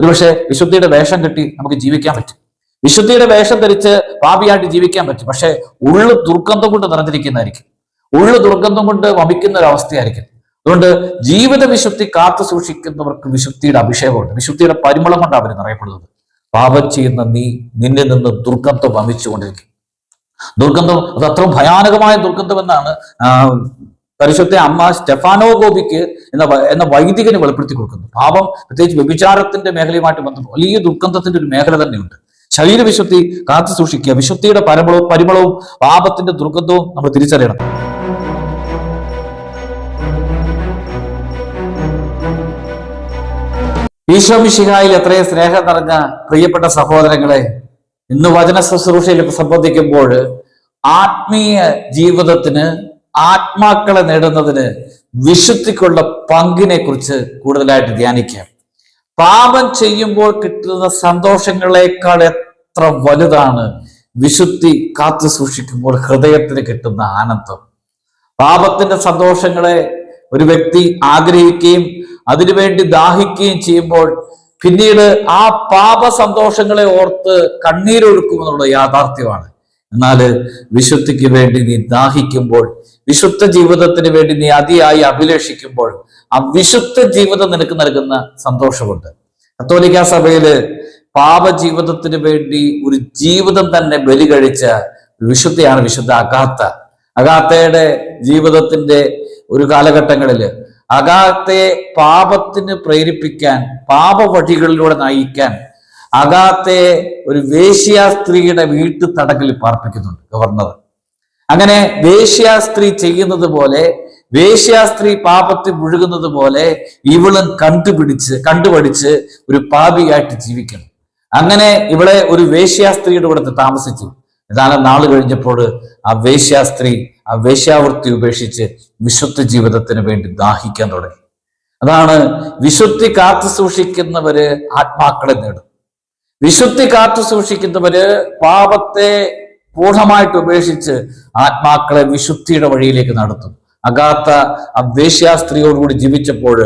ഒരുപക്ഷെ വിശുദ്ധിയുടെ വേഷം കെട്ടി നമുക്ക് ജീവിക്കാൻ പറ്റും. വിശുദ്ധിയുടെ വേഷം ധരിച്ച് പാപിയായിട്ട് ജീവിക്കാൻ പറ്റും. പക്ഷെ ഉള്ളു ദുർഗന്ധം കൊണ്ട് നിറഞ്ഞിരിക്കുന്നതായിരിക്കും. ഉള്ളു ദുർഗന്ധം കൊണ്ട് വമിക്കുന്ന ഒരു അവസ്ഥയായിരിക്കും. അതുകൊണ്ട് ജീവിത വിശുദ്ധി കാത്തു സൂക്ഷിക്കുന്നവർക്ക് വിശുദ്ധിയുടെ അഭിഷേകമുണ്ട്. വിശുദ്ധിയുടെ പരിമളം കൊണ്ടാണ് അവർ നിറയപ്പെടുന്നത്. പാപം ചെയ്യുന്ന നീ നിന്നിൽ നിന്ന് ദുർഗന്ധം വമിച്ചുകൊണ്ടിരിക്കും. ദുർഗന്ധം അത് അത്ര ഭയാനകമായ ദുർഗന്ധം എന്നാണ് പരിശുദ്ധ അമ്മ സ്റ്റെഫാനോ ഗോപിക്ക് എന്ന എന്ന വൈദികന് വെളിപ്പെടുത്തി കൊടുക്കുന്നു. പാപം പ്രത്യേകിച്ച് വ്യഭിചാരത്തിന്റെ മേഖലയുമായിട്ട് ബന്ധപ്പെട്ട് വലിയ ദുർഗന്ധത്തിന്റെ ഒരു മേഖല തന്നെയുണ്ട്. ശരീരവിശുദ്ധി കാത്തു സൂക്ഷിക്കുക. വിശുദ്ധിയുടെ പരമളവും പരിമളവും പാപത്തിന്റെ ദുർഗന്ധവും നമ്മൾ തിരിച്ചറിയണം. ഈശോ മിശിഹായിൽ എത്രയും സ്നേഹം നിറഞ്ഞ പ്രിയപ്പെട്ട സഹോദരങ്ങളെ ഇന്ന് വചന ശുശ്രൂഷയിൽ സംബന്ധിക്കുമ്പോൾ ആത്മീയ ജീവിതത്തിന് ആത്മാക്കളെ നേടുന്നതിന് വിശുദ്ധിക്കുള്ള പങ്കിനെ കുറിച്ച് കൂടുതലായിട്ട് ധ്യാനിക്കാം. പാപം ചെയ്യുമ്പോൾ കിട്ടുന്ന സന്തോഷങ്ങളെക്കാൾ എത്ര വലുതാണ് വിശുദ്ധി കാത്തു സൂക്ഷിക്കുമ്പോൾ ഹൃദയത്തിന് കിട്ടുന്ന ആനന്ദം. പാപത്തിന്റെ സന്തോഷങ്ങളെ ഒരു വ്യക്തി ആഗ്രഹിക്കുകയും അതിനുവേണ്ടി ദാഹിക്കുകയും ചെയ്യുമ്പോൾ പിന്നീട് ആ പാപ സന്തോഷങ്ങളെ ഓർത്ത് കണ്ണീരൊഴുക്കുമെന്നുള്ള യാഥാർത്ഥ്യമാണ്. എന്നാൽ വിശുദ്ധിക്ക് വേണ്ടി നീ ദാഹിക്കുമ്പോൾ വിശുദ്ധ ജീവിതത്തിന് വേണ്ടി നീ അതിയായി അഭിലേഷിക്കുമ്പോൾ ആ വിശുദ്ധ ജീവിതം നിനക്ക് നൽകുന്ന സന്തോഷമുണ്ട്. കത്തോലിക്ക സഭയിൽ പാപജീവിതത്തിന് വേണ്ടി ഒരു ജീവിതം തന്നെ ബലി കഴിച്ച വിശുദ്ധയാണ് വിശുദ്ധ അഗാത്ത. അഗാത്തയുടെ ജീവിതത്തിന്റെ ഒരു കാലഘട്ടങ്ങളിൽ അഗാത്തയെ പാപത്തിന് പ്രേരിപ്പിക്കാൻ പാപ വഴികളിലൂടെ നയിക്കാൻ അഗാത്തയെ ഒരു വേശ്യാ സ്ത്രീയുടെ വീട്ടു തടങ്കലിൽ പാർപ്പിക്കുന്നുണ്ട് ഗവർണർ. അങ്ങനെ വേശ്യാ സ്ത്രീ ചെയ്യുന്നത് പോലെ വേശ്യാ സ്ത്രീ പാപത്തിൽ മുഴുകുന്നത് പോലെ ഇവളും കണ്ടുപിടിച്ച് കണ്ടുപഠിച്ച് ഒരു പാപിയായിട്ട് ജീവിക്കണം. അങ്ങനെ ഇവളെ ഒരു വേശ്യാ സ്ത്രീയുടെ കൂടെ താമസിച്ചു. ഏതാനും നാൾ കഴിഞ്ഞപ്പോൾ ആ വേശ്യാ സ്ത്രീ ആ വേശ്യാവൃത്തി ഉപേക്ഷിച്ച് വിശുദ്ധ ജീവിതത്തിന് വേണ്ടി ദാഹിക്കാൻ തുടങ്ങി. അതാണ് വിശുദ്ധി കാത്തു സൂക്ഷിക്കുന്നവര് ആത്മാക്കളെ നേടും വിശുദ്ധി കാത്തു സൂക്ഷിക്കുന്നവര് പാപത്തെ പൂർണമായിട്ട് ഉപേക്ഷിച്ച് ആത്മാക്കളെ വിശുദ്ധിയുടെ വഴിയിലേക്ക് നടത്തും. അഗാത്ത ആ വേശ്യാ സ്ത്രീയോടുകൂടി ജീവിച്ചപ്പോൾ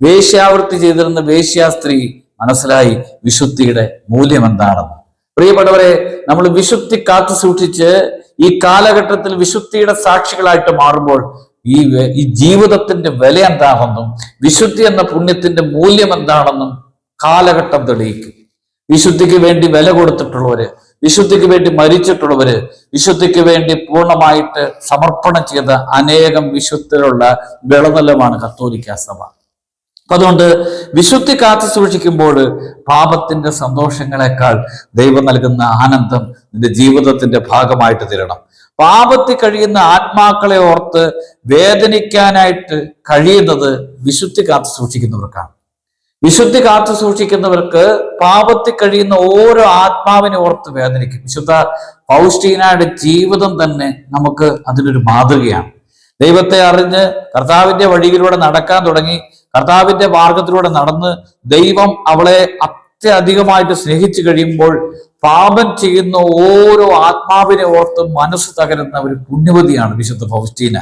വേശ്യാവൃത്തി ചെയ്തിരുന്ന വേശ്യാ സ്ത്രീ മനസ്സിലായി വിശുദ്ധിയുടെ മൂല്യം എന്താണെന്ന് പ്രിയപ്പെട്ടവരെ നമ്മൾ വിശുദ്ധി കാത്തു സൂക്ഷിച്ച് ഈ കാലഘട്ടത്തിൽ വിശുദ്ധിയുടെ സാക്ഷികളായിട്ട് മാറുമ്പോൾ ഈ ഈ ജീവിതത്തിന്റെ വില എന്താണെന്നും വിശുദ്ധി എന്ന പുണ്യത്തിന്റെ മൂല്യം എന്താണെന്നും കാലഘട്ടം തെളിയിക്കും. വിശുദ്ധിക്ക് വേണ്ടി വില കൊടുത്തിട്ടുള്ളവര് വിശുദ്ധിക്ക് വേണ്ടി മരിച്ചിട്ടുള്ളവര് വിശുദ്ധിക്ക് വേണ്ടി പൂർണമായിട്ട് സമർപ്പണം ചെയ്ത അനേകം വിശുദ്ധരുള്ള വിളനിലമാണ് കത്തോലിക്ക സഭ. അപ്പൊ അതുകൊണ്ട് വിശുദ്ധി കാത്തു സൂക്ഷിക്കുമ്പോൾ പാപത്തിന്റെ സന്തോഷങ്ങളെക്കാൾ ദൈവം നൽകുന്ന ആനന്ദം നിന്റെ ജീവിതത്തിന്റെ ഭാഗമായിട്ട് തരണം. പാപത്തിൽ കഴിയുന്ന ആത്മാക്കളെ ഓർത്ത് വേദനിക്കാനായിട്ട് കഴിയുന്നത് വിശുദ്ധി കാത്തു സൂക്ഷിക്കുന്നവർക്കാണ്. വിശുദ്ധി കാത്തു സൂക്ഷിക്കുന്നവർക്ക് പാപത്തിൽ കഴിയുന്ന ഓരോ ആത്മാവിനെ ഓർത്ത് വേദനിക്കും. വിശുദ്ധ പൗഷ്ടീനയുടെ ജീവിതം തന്നെ നമുക്ക് അതിനൊരു മാതൃകയാണ്. ദൈവത്തെ അറിഞ്ഞ് കർത്താവിന്റെ വഴിയിലൂടെ നടക്കാൻ തുടങ്ങി കർത്താവിന്റെ മാർഗത്തിലൂടെ നടന്ന് ദൈവം അവളെ അത്യധികമായിട്ട് സ്നേഹിച്ചു കഴിയുമ്പോൾ പാപം ചെയ്യുന്ന ഓരോ ആത്മാവിനെ ഓർത്ത് മനസ്സ് തകരുന്ന ഒരു പുണ്യവതിയാണ് വിശുദ്ധ ഫൗസ്റ്റീന.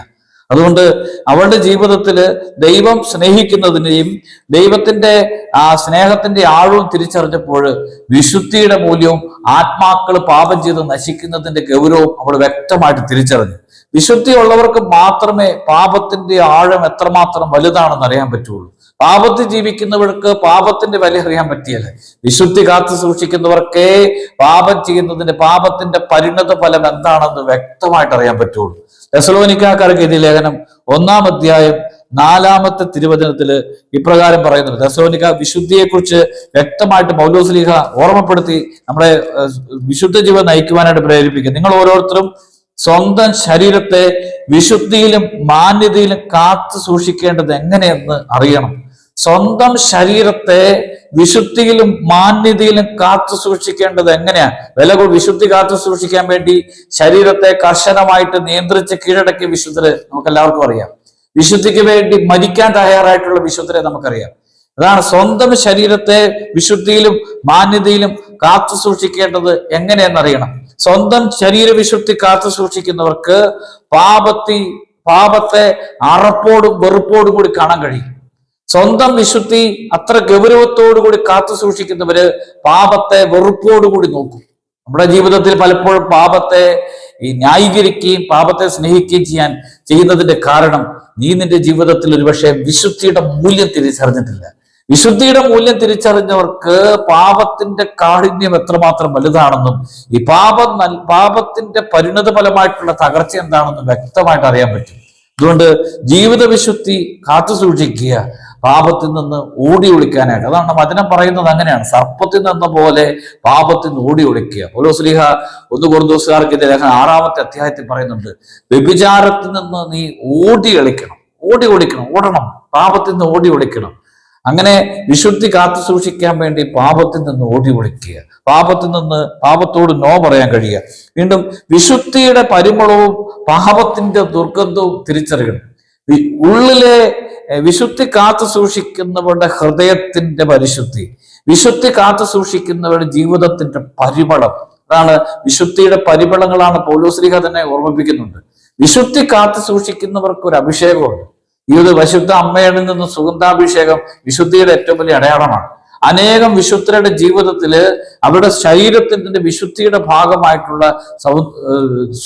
അതുകൊണ്ട് അവളുടെ ജീവിതത്തിൽ ദൈവം സ്നേഹിക്കുന്നതിനെയും ദൈവത്തിന്റെ ആ സ്നേഹത്തിന്റെ ആഴവും തിരിച്ചറിഞ്ഞപ്പോൾ വിശുദ്ധിയുടെ മൂല്യവും ആത്മാക്കൾ പാപം ചെയ്ത് നശിക്കുന്നതിന്റെ ഗൗരവവും അവൾ വ്യക്തമായിട്ട് തിരിച്ചറിഞ്ഞു. വിശുദ്ധി ഉള്ളവർക്ക് മാത്രമേ പാപത്തിന്റെ ആഴം എത്രമാത്രം വലുതാണെന്ന് അറിയാൻ പറ്റുള്ളൂ. പാപത്തിൽ ജീവിക്കുന്നവർക്ക് പാപത്തിന്റെ വില അറിയാൻ പറ്റിയത് വിശുദ്ധി കാത്തു സൂക്ഷിക്കുന്നവർക്കേ പാപം ചെയ്യുന്നതിന്റെ പാപത്തിന്റെ പരിണത ഫലം എന്താണെന്ന് വ്യക്തമായിട്ട് അറിയാൻ പറ്റുള്ളൂ. ദസലോനിക്കാർക്ക് എഴുതിയ ലേഖനം ഒന്നാം അധ്യായം നാലാമത്തെ തിരുവചനത്തിൽ ഇപ്രകാരം പറയുന്നുണ്ട്. ദസലോനിക്ക വിശുദ്ധിയെക്കുറിച്ച് വ്യക്തമായിട്ട് പൗലോസ്ലീഹ ഓർമ്മപ്പെടുത്തി നമ്മളെ ഏഹ്, വിശുദ്ധ ജീവൻ നയിക്കുവാനായിട്ട് പ്രേരിപ്പിക്കും നിങ്ങൾ ഓരോരുത്തരും സ്വന്തം ശരീരത്തെ വിശുദ്ധിയിലും മാന്യതയിലും കാത്തു സൂക്ഷിക്കേണ്ടത് എങ്ങനെയെന്ന് അറിയണം. സ്വന്തം ശരീരത്തെ വിശുദ്ധിയിലും മാന്യതയിലും കാത്തു സൂക്ഷിക്കേണ്ടത് എങ്ങനെയാ? വില വിശുദ്ധി കാത്തു സൂക്ഷിക്കാൻ വേണ്ടി ശരീരത്തെ കർശനമായിട്ട് നിയന്ത്രിച്ച് കീഴടക്കിയ വിശുദ്ധരെ നമുക്ക് എല്ലാവർക്കും അറിയാം. വിശുദ്ധിക്ക് വേണ്ടി മരിക്കാൻ തയ്യാറായിട്ടുള്ള വിശുദ്ധരെ നമുക്കറിയാം. അതാണ് സ്വന്തം ശരീരത്തെ വിശുദ്ധിയിലും മാന്യതയിലും കാത്തു സൂക്ഷിക്കേണ്ടത് എങ്ങനെയെന്നറിയണം സ്വന്തം ശരീര വിശുദ്ധി കാത്തു സൂക്ഷിക്കുന്നവർക്ക് പാപത്തി പാപത്തെ അറപ്പോടും വെറുപ്പോടും കൂടി കാണാൻ കഴിയും. സ്വന്തം വിശുദ്ധി അത്ര ഗൗരവത്തോടു കൂടി കാത്തു സൂക്ഷിക്കുന്നവര് പാപത്തെ വെറുപ്പോടുകൂടി നോക്കും. നമ്മുടെ ജീവിതത്തിൽ പലപ്പോഴും പാപത്തെ ഈ ന്യായീകരിക്കുകയും പാപത്തെ സ്നേഹിക്കുകയും ചെയ്യാൻ ചെയ്യുന്നതിന്റെ കാരണം നീ നിന്റെ ജീവിതത്തിൽ ഒരുപക്ഷെ വിശുദ്ധിയുടെ മൂല്യം തിരിച്ചറിഞ്ഞിട്ടില്ല. വിശുദ്ധിയുടെ മൂല്യം തിരിച്ചറിഞ്ഞവർക്ക് പാപത്തിന്റെ കാഠിന്യം എത്രമാത്രം വലുതാണെന്നും ഈ പാപം പാപത്തിന്റെ പരിണത ഫലമായിട്ടുള്ള തകർച്ച എന്താണെന്നും വ്യക്തമായിട്ട് അറിയാൻ പറ്റും. അതുകൊണ്ട് ജീവിത വിശുദ്ധി കാത്തു സൂക്ഷിക്കുക. പാപത്തിൽ നിന്ന് ഓടി ഒളിക്കാനായിട്ട്. അതാണ് വചനം പറയുന്നത് അങ്ങനെയാണ്. സർപ്പത്തിൽ നിന്ന പോലെ പാപത്തിൽ നിന്ന് ഓടി ഒളിക്കുക. ഓരോ സ്ലീഹ ഒന്ന് കുറഞ്ഞ ലേഖനം ആറാമത്തെ അധ്യായത്തിൽ പറയുന്നുണ്ട് വ്യഭിചാരത്തിൽ നിന്ന് നീ ഓടി ഒളിക്കണം ഓടി ഒളിക്കണം. ഓടണം. പാപത്തിൽ നിന്ന് ഓടി ഒളിക്കണം. അങ്ങനെ വിശുദ്ധി കാത്തു സൂക്ഷിക്കാൻ വേണ്ടി പാപത്തിൽ നിന്ന് ഓടി ഒളിക്കുക പാപത്തിൽ നിന്ന് പാപത്തോട് നോ പറയാൻ കഴിയുക. വീണ്ടും വിശുദ്ധിയുടെ പരിമളവും പാപത്തിന്റെ ദുർഗന്ധവും തിരിച്ചറിയണം. ഉള്ളിലെ വിശുദ്ധി കാത്തു സൂക്ഷിക്കുന്നവരുടെ ഹൃദയത്തിന്റെ പരിശുദ്ധി വിശുദ്ധി കാത്തു സൂക്ഷിക്കുന്നവരുടെ ജീവിതത്തിന്റെ പരിമളം. അതാണ് വിശുദ്ധിയുടെ പരിമളങ്ങളാണ് പൗലോസ്ലിഹ തന്നെ ഓർമ്മിപ്പിക്കുന്നുണ്ട്. വിശുദ്ധി കാത്തു സൂക്ഷിക്കുന്നവർക്ക് ഒരു അഭിഷേകമുണ്ട്. ഒരു വിശുദ്ധ അമ്മയുടെ നിന്ന് സുഗന്ധാഭിഷേകം വിശുദ്ധിയുടെ ഏറ്റവും വലിയ അടയാളമാണ്. അനേകം വിശുദ്ധരുടെ ജീവിതത്തിൽ അവരുടെ ശരീരത്തിന്റെ വിശുദ്ധിയുടെ ഭാഗമായിട്ടുള്ള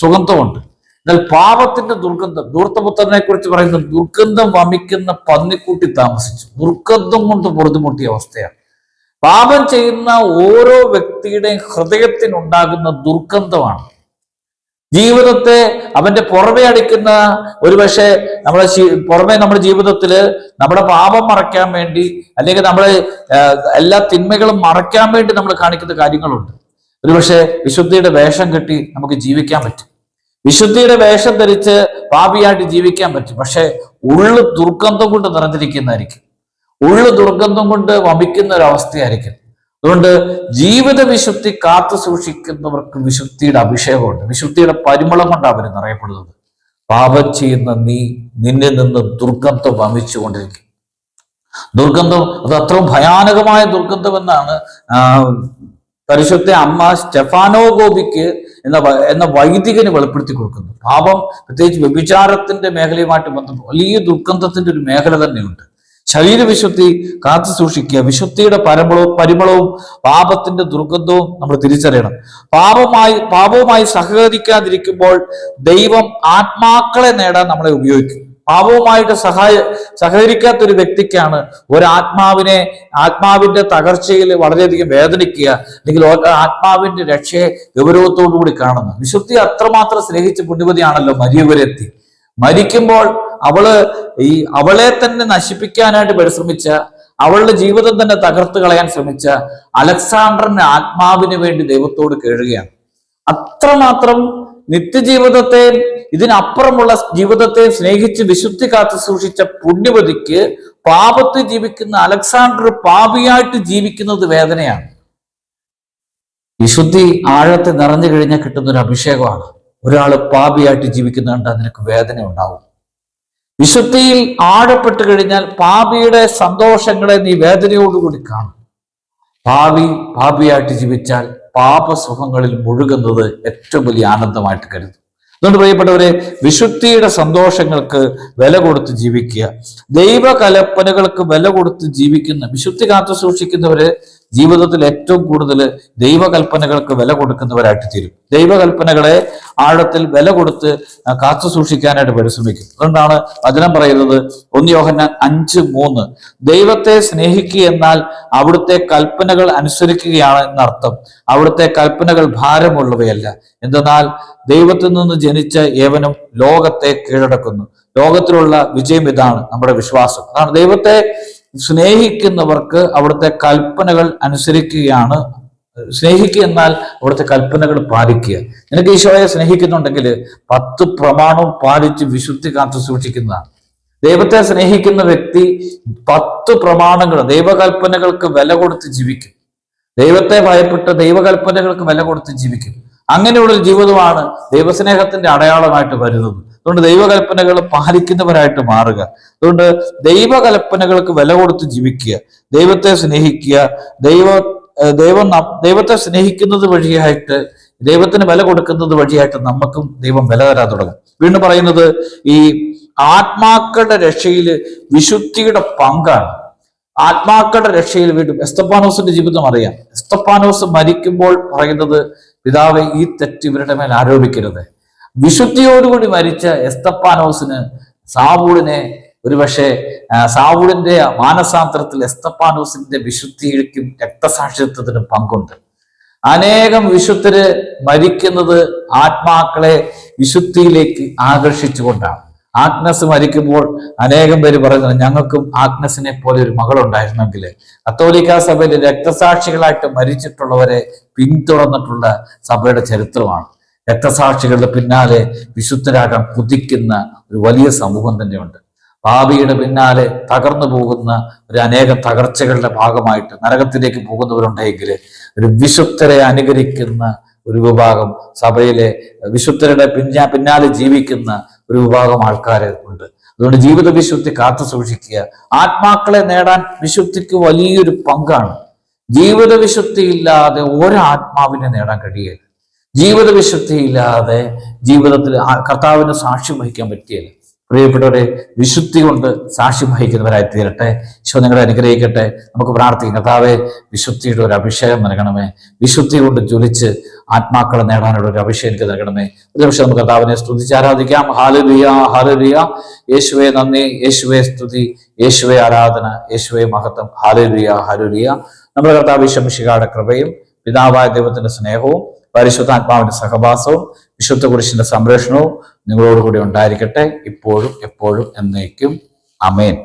സുഗന്ധമുണ്ട്. എന്നാൽ പാപത്തിന്റെ ദുർഗന്ധം ദൂർത്തപുത്രനെ കുറിച്ച് പറയുന്നത് ദുർഗന്ധം വമിക്കുന്ന പന്നിക്കൂട്ടി താമസിച്ചു. ദുർഗന്ധം കൊണ്ട് പൊറുതുമുട്ടിയ അവസ്ഥയാണ്. പാപം ചെയ്യുന്ന ഓരോ വ്യക്തിയുടെയും ഹൃദയത്തിനുണ്ടാകുന്ന ദുർഗന്ധമാണ്. ജീവിതത്തെ അവന്റെ പുറമെ അടിക്കുന്ന ഒരു പക്ഷേ നമ്മുടെ പുറമെ നമ്മുടെ ജീവിതത്തിൽ നമ്മുടെ പാപം മറയ്ക്കാൻ വേണ്ടി അല്ലെങ്കിൽ നമ്മളെ എല്ലാ തിന്മകളും മറയ്ക്കാൻ വേണ്ടി നമ്മൾ കാണിക്കുന്ന കാര്യങ്ങളുണ്ട്. ഒരുപക്ഷെ വിശുദ്ധിയുടെ വേഷം കെട്ടി നമുക്ക് ജീവിക്കാൻ പറ്റും. വിശുദ്ധിയുടെ വേഷം ധരിച്ച് പാപിയായിട്ട് ജീവിക്കാൻ പറ്റും. പക്ഷെ ഉള്ളു ദുർഗന്ധം കൊണ്ട് നിറഞ്ഞിരിക്കുന്നതായിരിക്കും. ഉള്ളു ദുർഗന്ധം കൊണ്ട് വമിക്കുന്ന ഒരു അവസ്ഥയായിരിക്കും. അതുകൊണ്ട് ജീവിത വിശുദ്ധി കാത്തു സൂക്ഷിക്കുന്നവർക്ക് വിശുദ്ധിയുടെ അഭിഷേകമുണ്ട്. വിശുദ്ധിയുടെ പരിമളം കൊണ്ടാണ് അവർ നിറയപ്പെടുന്നത്. പാപം ചെയ്യുന്ന നീ നിന്നിൽ നിന്ന് ദുർഗന്ധം വമിച്ചുകൊണ്ടിരിക്കും. ദുർഗന്ധം അത് അത്രയും ഭയാനകമായ ദുർഗന്ധം എന്നാണ് ആ, പരിശുദ്ധ അമ്മ സ്റ്റെഫാനോ ഗോപിക്ക് എന്ന എന്ന വൈദികന് വെളിപ്പെടുത്തി കൊടുക്കുന്നു. പാപം പ്രത്യേകിച്ച് വ്യഭിചാരത്തിന്റെ മേഖലയുമായിട്ട് ബന്ധപ്പെട്ട് വലിയ ദുർഗന്ധത്തിന്റെ ഒരു മേഖല തന്നെയുണ്ട്. ശരീരവിശുദ്ധി കാത്തു സൂക്ഷിക്കുക. വിശുദ്ധിയുടെ പരമളവും പരിമളവും പാപത്തിന്റെ ദുർഗന്ധവും നമ്മൾ തിരിച്ചറിയണം. പാപമായി പാപവുമായി സഹകരിക്കാതിരിക്കുമ്പോൾ ദൈവം ആത്മാക്കളെ നേടാൻ നമ്മളെ ഉപയോഗിക്കും. പാപവുമായിട്ട് സഹായ സഹകരിക്കാത്ത ഒരു വ്യക്തിക്കാണ് ഒരാത്മാവിനെ ആത്മാവിന്റെ തകർച്ചയിൽ വളരെയധികം വേദനിക്കുക അല്ലെങ്കിൽ ആത്മാവിന്റെ രക്ഷയെ ഗൗരവത്തോടു കൂടി കാണുന്നത്. വിശുദ്ധി അത്രമാത്രം സ്നേഹിച്ച പുണ്യപതിയാണല്ലോ മരിയവരെത്തി. മരിക്കുമ്പോൾ അവൾ ഈ അവളെ തന്നെ നശിപ്പിക്കാനായിട്ട് പരിശ്രമിച്ച അവളുടെ ജീവിതം തന്നെ തകർത്ത് കളയാൻ ശ്രമിച്ച അലക്സാണ്ടറിന്റെ ആത്മാവിന് വേണ്ടി ദൈവത്തോട് കേഴുകയാണ്. അത്രമാത്രം നിത്യജീവിതത്തെ ഇതിനപ്പുറമുള്ള ജീവിതത്തെ സ്നേഹിച്ച് വിശുദ്ധി കാത്തു സൂക്ഷിച്ച പുണ്യവതിക്ക് പാപത്തിൽ ജീവിക്കുന്ന അലക്സാണ്ടർ പാപിയായിട്ട് ജീവിക്കുന്നത് വേദനയാണ്. വിശുദ്ധി ആഴത്തെ നിറഞ്ഞു കഴിഞ്ഞാൽ കിട്ടുന്ന ഒരു അഭിഷേകമാണ്. ഒരാൾ പാപിയായിട്ട് ജീവിക്കുന്നുണ്ട് അതിനൊക്കെ വേദന ഉണ്ടാവും. വിശുദ്ധിയിൽ ആഴപ്പെട്ട് കഴിഞ്ഞാൽ പാപിയുടെ സന്തോഷങ്ങളെ നീ വേദനയോടുകൂടി കാണും. പാപി പാപിയായിട്ട് ജീവിച്ചാൽ പാപസുഖങ്ങളിൽ മുഴുകുന്നത് ഏറ്റവും വലിയ ആനന്ദമായിട്ട് കരുതും. അതുകൊണ്ട് പ്രിയപ്പെട്ടവരെ വിശുദ്ധിയുടെ സന്തോഷങ്ങൾക്ക് വില കൊടുത്ത് ജീവിക്കുക. ദൈവകലപ്പനകൾക്ക് വില കൊടുത്ത് ജീവിക്കുന്ന വിശുദ്ധി കാത്തു സൂക്ഷിക്കുന്നവര് ജീവിതത്തിൽ ഏറ്റവും കൂടുതൽ ദൈവകൽപ്പനകൾക്ക് വില കൊടുക്കുന്നവരായിട്ട് തീരും. ദൈവകൽപ്പനകളെ ആഴത്തിൽ വില കൊടുത്ത് കാത്തു സൂക്ഷിക്കാനായിട്ട് പരിശ്രമിക്കും. അതുകൊണ്ടാണ് വചനം പറയുന്നത് ഒന്ന് യോഹന്നാൻ അഞ്ച് മൂന്ന്. ദൈവത്തെ സ്നേഹിക്കുക എന്നാൽ അവിടുത്തെ കൽപ്പനകൾ അനുസരിക്കുകയാണ് എന്നർത്ഥം. അവിടുത്തെ കൽപ്പനകൾ ഭാരമുള്ളവയല്ല. എന്തെന്നാൽ ദൈവത്തിൽ നിന്ന് ജനിച്ച ഏവനും ലോകത്തെ കീഴടക്കുന്നു. ലോകത്തിലുള്ള വിജയം ഇതാണ് നമ്മുടെ വിശ്വാസം. അതാണ് ദൈവത്തെ സ്നേഹിക്കുന്നവർക്ക് അവിടുത്തെ കൽപ്പനകൾ അനുസരിക്കുകയാണ്. സ്നേഹിക്കുക എന്നാൽ അവിടുത്തെ കൽപ്പനകൾ പാലിക്കുക. നിനക്ക് ഈശോയെ സ്നേഹിക്കുന്നുണ്ടെങ്കിൽ പത്ത് പ്രമാണവും പാലിച്ച് വിശുദ്ധി കാത്തു സൂക്ഷിക്കുന്നതാണ്. ദൈവത്തെ സ്നേഹിക്കുന്ന വ്യക്തി പത്ത് പ്രമാണങ്ങൾ ദൈവകൽപ്പനകൾക്ക് വില കൊടുത്ത് ജീവിക്കും. ദൈവത്തെ ഭയപ്പെട്ട് ദൈവകൽപ്പനകൾക്ക് വില കൊടുത്ത് ജീവിക്കും. അങ്ങനെയുള്ളൊരു ജീവിതമാണ് ദൈവസ്നേഹത്തിന്റെ അടയാളമായിട്ട് വരുന്നത് അതുകൊണ്ട് ദൈവകൽപ്പനകൾ പാലിക്കുന്നവരായിട്ട് മാറുക. അതുകൊണ്ട് ദൈവകൽപ്പനകൾക്ക് വില കൊടുത്ത് ജീവിക്കുക. ദൈവത്തെ സ്നേഹിക്കുക. ദൈവ ദൈവം ദൈവത്തെ സ്നേഹിക്കുന്നത് വഴിയായിട്ട് ദൈവത്തിന് വില കൊടുക്കുന്നത് വഴിയായിട്ട് നമുക്കും ദൈവം വില തരാൻ തുടങ്ങും. വീണ്ടും പറയുന്നത് ഈ ആത്മാക്കളുടെ രക്ഷയിൽ വിശുദ്ധിയുടെ പങ്കാണ്. ആത്മാക്കളുടെ രക്ഷയിൽ വീണ്ടും എസ്തപ്പാനോസിന്റെ ജീവിതം അറിയാം. എസ്തപ്പാനോസ് മരിക്കുമ്പോൾ പറയുന്നത് പിതാവെ ഈ തെറ്റ് ഇവരുടെ മേൽ ആരോപിക്കരുത്. വിശുദ്ധിയോടുകൂടി മരിച്ച എസ്തപ്പാനോസിന് സാവൂളിനെ ഒരുപക്ഷെ സാവൂളിന്റെ മാനസാന്തരത്തിൽ എസ്തപ്പാനോസിന്റെ വിശുദ്ധിക്കും രക്തസാക്ഷിത്വത്തിനും പങ്കുണ്ട്. അനേകം വിശുദ്ധര് മരിക്കുന്നത് ആത്മാക്കളെ വിശുദ്ധിയിലേക്ക് ആകർഷിച്ചുകൊണ്ടാണ്. ആഗ്നസ് മരിക്കുമ്പോൾ അനേകം പേര് പറയുന്നത് ഞങ്ങൾക്കും ആഗ്നസിനെ പോലെ ഒരു മകളുണ്ടായിരുന്നെങ്കിൽ. കത്തോലിക്ക സഭയിൽ രക്തസാക്ഷികളായിട്ട് മരിച്ചിട്ടുള്ളവരെ പിന്തുടർന്നിട്ടുള്ള സഭയുടെ ചരിത്രമാണ്. രക്തസാക്ഷികളുടെ പിന്നാലെ വിശുദ്ധരാകാൻ കുതിക്കുന്ന ഒരു വലിയ സമൂഹം തന്നെയുണ്ട്. ഭാവിയുടെ പിന്നാലെ തകർന്നു പോകുന്ന ഒരു അനേക തകർച്ചകളുടെ ഭാഗമായിട്ട് നരകത്തിലേക്ക് പോകുന്നവരുണ്ടെങ്കിൽ ഒരു വിശുദ്ധരെ അനുകരിക്കുന്ന ഒരു വിഭാഗം സഭയിലെ വിശുദ്ധരുടെ പിന്നാ പിന്നാലെ ജീവിക്കുന്ന ഒരു വിഭാഗം ആൾക്കാരെ ഉണ്ട്. അതുകൊണ്ട് ജീവിത വിശുദ്ധി കാത്തു സൂക്ഷിക്കുക. ആത്മാക്കളെ നേടാൻ വിശുദ്ധിക്ക് വലിയൊരു പങ്കാണ്. ജീവിത വിശുദ്ധി ഇല്ലാതെ ഒരു ആത്മാവിനെ നേടാൻ കഴിയില്ല ജീവിത വിശുദ്ധി ഇല്ലാതെ ജീവിതത്തിൽ കർത്താവിന് സാക്ഷ്യം വഹിക്കാൻ പറ്റിയല്ല? പ്രിയപ്പെട്ടവരെ വിശുദ്ധി കൊണ്ട് സാക്ഷ്യം വഹിക്കുന്നവരായി തീരട്ടെ ഈശോ നിങ്ങളെ അനുഗ്രഹിക്കട്ടെ. നമുക്ക് പ്രാർത്ഥിക്കാം. കർത്താവെ വിശുദ്ധിയുടെ ഒരു അഭിഷേകം നൽകണമേ. വിശുദ്ധി കൊണ്ട് ജ്വലിച്ച് ആത്മാക്കളെ നേടാനുള്ള ഒരു അഭിഷേകം എനിക്ക് നൽകണമേ. ഒരു പക്ഷേ നമുക്ക് കർത്താവിനെ സ്തുതിച്ച് ആരാധിക്കാം. ഹാലലിയ ഹാലലിയ യേശുവെ നന്ദി. യേശുവെ സ്തുതി. യേശുവെ ആരാധന. യേശുവെ മഹത്വം. ഹാലലിയ ഹാലലിയ നമ്മുടെ കർത്താവ് ശംഷികായുടെ കൃപയും പിതാവായ ദൈവത്തിന്റെ സ്നേഹവും പരിശുദ്ധാത്മാവിന്റെ സഹവാസവും വിശുദ്ധ കുരിശിന്റെ സംരക്ഷണവും നിങ്ങളോടുകൂടി ഉണ്ടായിരിക്കട്ടെ. ഇപ്പോഴും എപ്പോഴും എന്നേക്കും. അമേൻ